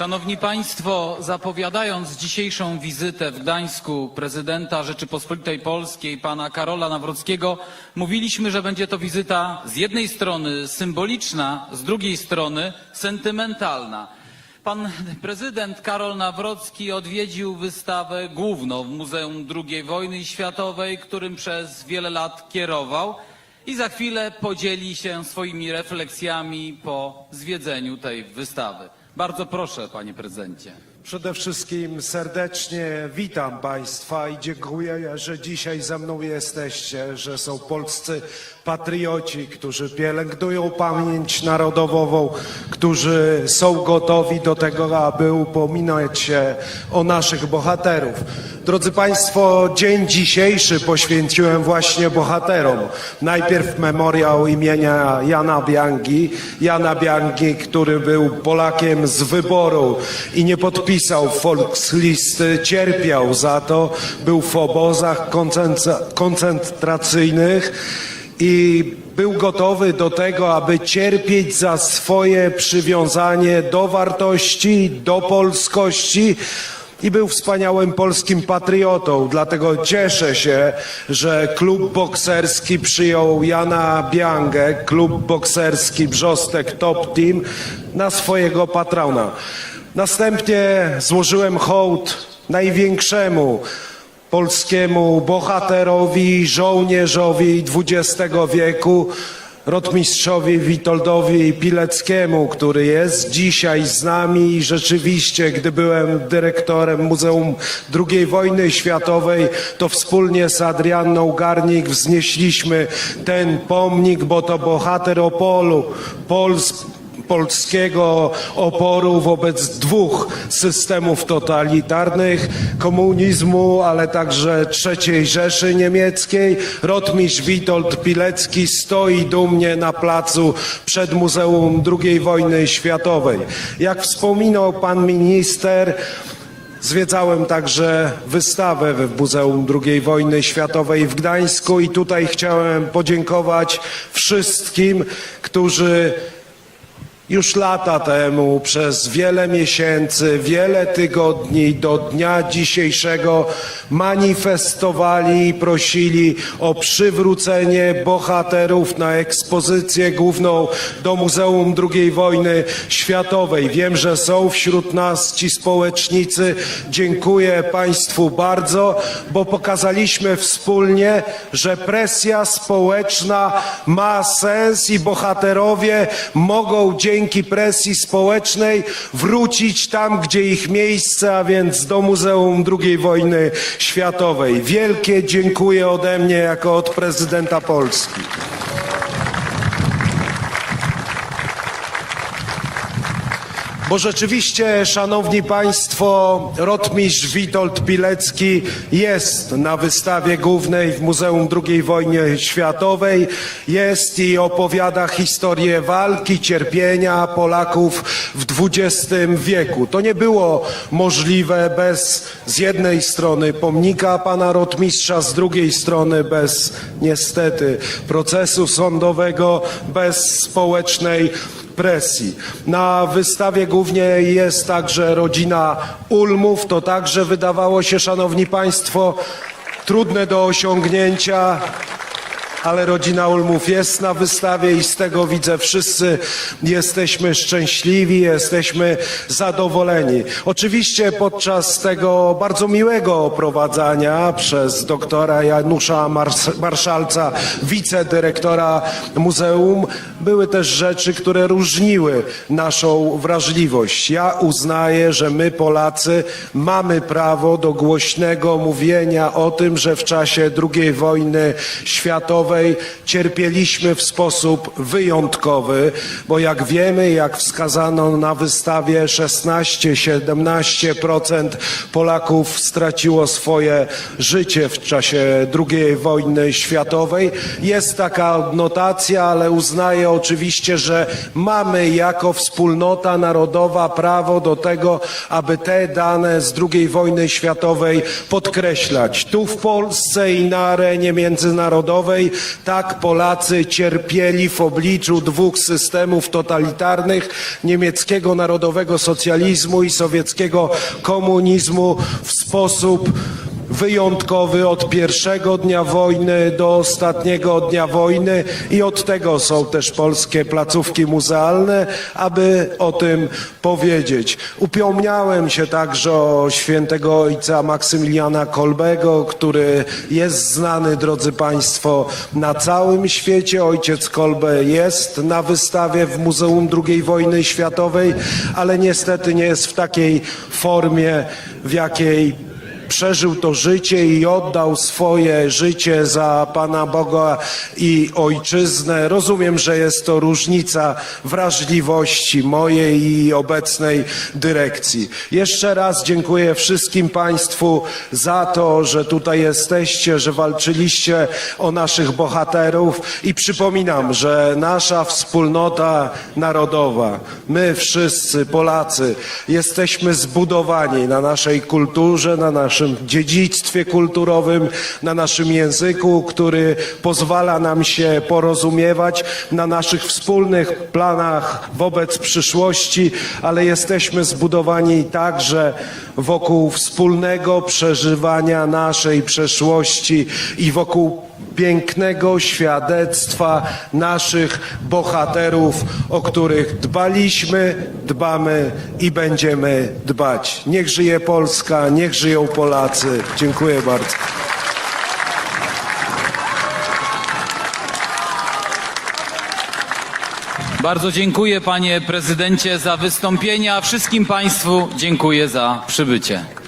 Szanowni Państwo, zapowiadając dzisiejszą wizytę w Gdańsku prezydenta Rzeczypospolitej Polskiej, pana Karola Nawrockiego, mówiliśmy, że będzie to wizyta z jednej strony symboliczna, z drugiej strony sentymentalna. Pan prezydent Karol Nawrocki odwiedził wystawę główną w Muzeum II Wojny Światowej, którym przez wiele lat kierował i za chwilę podzieli się swoimi refleksjami po zwiedzeniu tej wystawy. Bardzo proszę, panie prezydencie. Przede wszystkim serdecznie witam Państwa i dziękuję, że dzisiaj ze mną jesteście, że są polscy patrioci, którzy pielęgnują pamięć narodową, którzy są gotowi do tego, aby upominać się o naszych bohaterów. Drodzy Państwo, dzień dzisiejszy poświęciłem właśnie bohaterom. Najpierw memoriał imienia Jana Biangi. Jana Biangi, który był Polakiem z wyboru i nie podpisał Volkslisty, cierpiał za to, był w obozach koncentra- koncentracyjnych i był gotowy do tego, aby cierpieć za swoje przywiązanie do wartości, do polskości, i był wspaniałym polskim patriotą. Dlatego cieszę się, że klub bokserski przyjął Jana Biangę, klub bokserski Brzostek Top Team, na swojego patrona. Następnie złożyłem hołd największemu polskiemu bohaterowi, żołnierzowi XX wieku, rotmistrzowi Witoldowi Pileckiemu, który jest dzisiaj z nami i rzeczywiście, gdy byłem dyrektorem Muzeum II Wojny Światowej, to wspólnie z Adrianną Garnik wznieśliśmy ten pomnik, bo to bohater Opolu, Pols polskiego oporu wobec dwóch systemów totalitarnych, komunizmu, ale także III Rzeszy Niemieckiej. Rotmistrz Witold Pilecki stoi dumnie na placu przed Muzeum II Wojny Światowej. Jak wspominał pan minister, Zwiedzałem także wystawę w Muzeum II Wojny Światowej w Gdańsku i tutaj chciałem podziękować wszystkim, którzy już lata temu, przez wiele miesięcy, wiele tygodni do dnia dzisiejszego manifestowali i prosili o przywrócenie bohaterów na ekspozycję główną do Muzeum II Wojny Światowej. Wiem, że są wśród nas ci społecznicy. Dziękuję Państwu bardzo, bo pokazaliśmy wspólnie, że presja społeczna ma sens i bohaterowie mogą dzięki presji społecznej wrócić tam, gdzie ich miejsce, a więc do Muzeum II Wojny Światowej. Wielkie dziękuję ode mnie jako od prezydenta Polski. Bo rzeczywiście, szanowni państwo, rotmistrz Witold Pilecki jest na wystawie głównej w Muzeum II Wojny Światowej. Jest i opowiada historię walki, cierpienia Polaków w XX wieku. To nie było możliwe bez z jednej strony pomnika pana rotmistrza, z drugiej strony bez niestety procesu sądowego, bez społecznej presji. Na wystawie głównie jest także rodzina Ulmów. To także wydawało się, szanowni państwo, trudne do osiągnięcia. Ale rodzina Ulmów jest na wystawie i z tego widzę wszyscy jesteśmy szczęśliwi, jesteśmy zadowoleni. Oczywiście podczas tego bardzo miłego oprowadzania przez doktora Janusza Mars- Marszalca, wicedyrektora muzeum, były też rzeczy, które różniły naszą wrażliwość. Ja uznaję, że my Polacy mamy prawo do głośnego mówienia o tym, że w czasie II wojny światowej cierpieliśmy w sposób wyjątkowy, bo jak wiemy, jak wskazano na wystawie 16-17% Polaków straciło swoje życie w czasie II wojny światowej. Jest taka odnotacja, ale uznaję oczywiście, że mamy jako wspólnota narodowa prawo do tego, aby te dane z II wojny światowej podkreślać. Tu w Polsce i na arenie międzynarodowej tak Polacy cierpieli w obliczu dwóch systemów totalitarnych niemieckiego narodowego socjalizmu i sowieckiego komunizmu w sposób wyjątkowy od pierwszego dnia wojny do ostatniego dnia wojny i od tego są też polskie placówki muzealne, aby o tym powiedzieć. Upomniałem się także o świętego ojca Maksymiliana Kolbego, który jest znany, drodzy Państwo, na całym świecie. Ojciec Kolbe jest na wystawie w Muzeum II wojny światowej, ale niestety nie jest w takiej formie, w jakiej przeżył to życie i oddał swoje życie za Pana Boga i Ojczyznę. Rozumiem, że jest to różnica wrażliwości mojej i obecnej dyrekcji. Jeszcze raz dziękuję wszystkim Państwu za to, że tutaj jesteście, że walczyliście o naszych bohaterów i przypominam, że nasza wspólnota narodowa, my wszyscy Polacy jesteśmy zbudowani na naszej kulturze, na naszym dziedzictwie kulturowym, na naszym języku, który pozwala nam się porozumiewać, na naszych wspólnych planach wobec przyszłości, ale jesteśmy zbudowani także wokół wspólnego przeżywania naszej przeszłości i wokół pięknego świadectwa naszych bohaterów, o których dbaliśmy, dbamy i będziemy dbać. Niech żyje Polska, niech żyją Polacy. Dziękuję bardzo. Bardzo dziękuję panie prezydencie za wystąpienie, a wszystkim państwu dziękuję za przybycie.